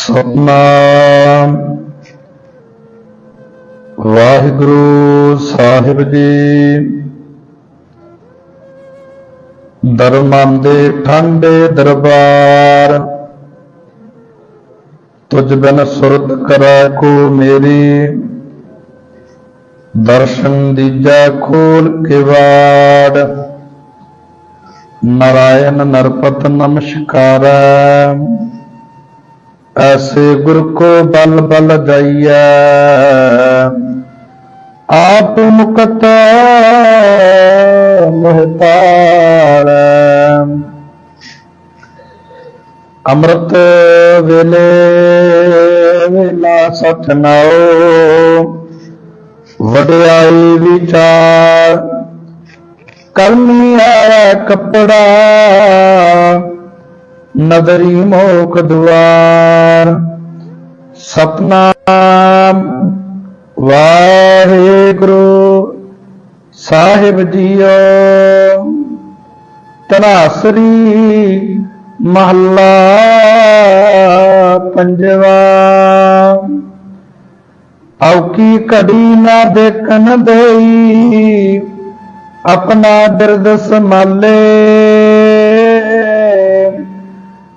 ਸਤਨਾਮ। ਵਾਹਿਗੁਰੂ ਸਾਹਿਬ ਜੀ। ਦਰਮਾਂ ਦੇ ਠੰਡੇ ਦਰਬਾਰ, ਤੁਝ ਬਿਨ ਸੁਰਤ ਕਰੈ ਕੋ ਮੇਰੀ। ਦਰਸ਼ਨ ਦੀਜਾ ਖੋਲ ਕੇ ਵਾੜ। ਨਾਰਾਇਣ ਨਰਪਤ ਨਮਸਕਾਰੈ। ਐਸੇ ਗੁਰ ਕੋ ਬਲ ਬਲ ਜਾਈਐ। ਆਪ ਮੁਕਤ ਮਹਤਾਰ। ਅੰਮ੍ਰਿਤ ਵੇਲੇ ਵੇਲਾ ਸਤਨਾਉ ਵਡਿਆਈ ਵਿਚਾਰ। ਕਰਮੀ ਆਇਆ ਕਪੜਾ। ਨਦਰੀ ਮੋਖ ਦੁਆਰ, ਸਤਨਾਮ ਵਾਹਿਗੁਰੂ ਸਾਹਿਬ ਜੀਓ। ਤਨਾਸਰੀ ਮਹੱਲਾ ਪੰਜਵਾ। ਔਕੀ ਘੜੀ ਨਾ ਦੇਖਣ ਦੇਈ, ਆਪਣਾ ਦਰਦ ਸੰਭਾਲੇ।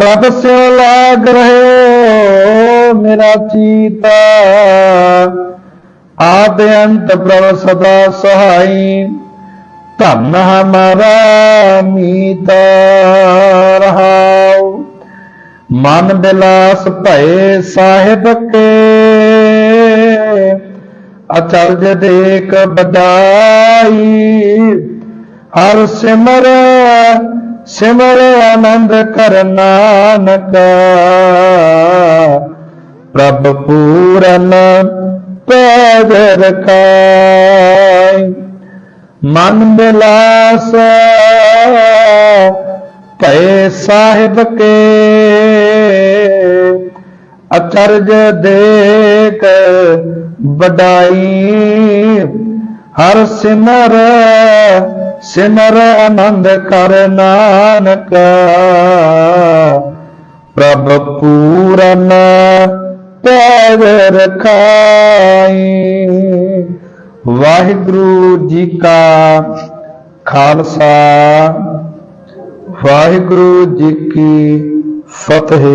ਪ੍ਰਭ ਸਿਓ ਲਾਗ ਰਹਿਓ ਮੇਰਾ ਚੀਤਾ ਆਦ ਅੰਤ ਪ੍ਰਭ ਸਦਾ ਸਹਾਈ, ਧੰਨ ਹਮਾਰਾ ਮੀਤ ਰਹਾਉ ਮਨ ਬਿਲਾਸ ਭਏ ਸਾਹਿਬ ਕੇ ਅਚਰਜ ਦੇਖ ਬਦਾਈ ਹਰ ਸਿਮਰ ਸਿਮਰ ਆਨੰਦ ਕਰ ਨਾਨਕ। ਪ੍ਰਭ ਪੂਰਨ ਪੈਜ ਰਖਾਈ। ਮਨ ਬਿਲਾਸ ਭਏ ਸਾਹਿਬ ਕੇ। ਅਚਰਜ ਦੇਖ ਬਡਾਈ ਹਰ ਸਿਮਰ ਸਿਮਰ ਆਨੰਦ ਕਰ ਨਾਨਕ। ਪ੍ਰਭ ਪੂਰਨ ਪੈਜ ਰਖਾਈ। ਵਾਹਿਗੁਰੂ ਜੀ ਕਾ ਖਾਲਸਾ। ਵਾਹਿਗੁਰੂ ਜੀ ਕੀ ਫਤਿਹ।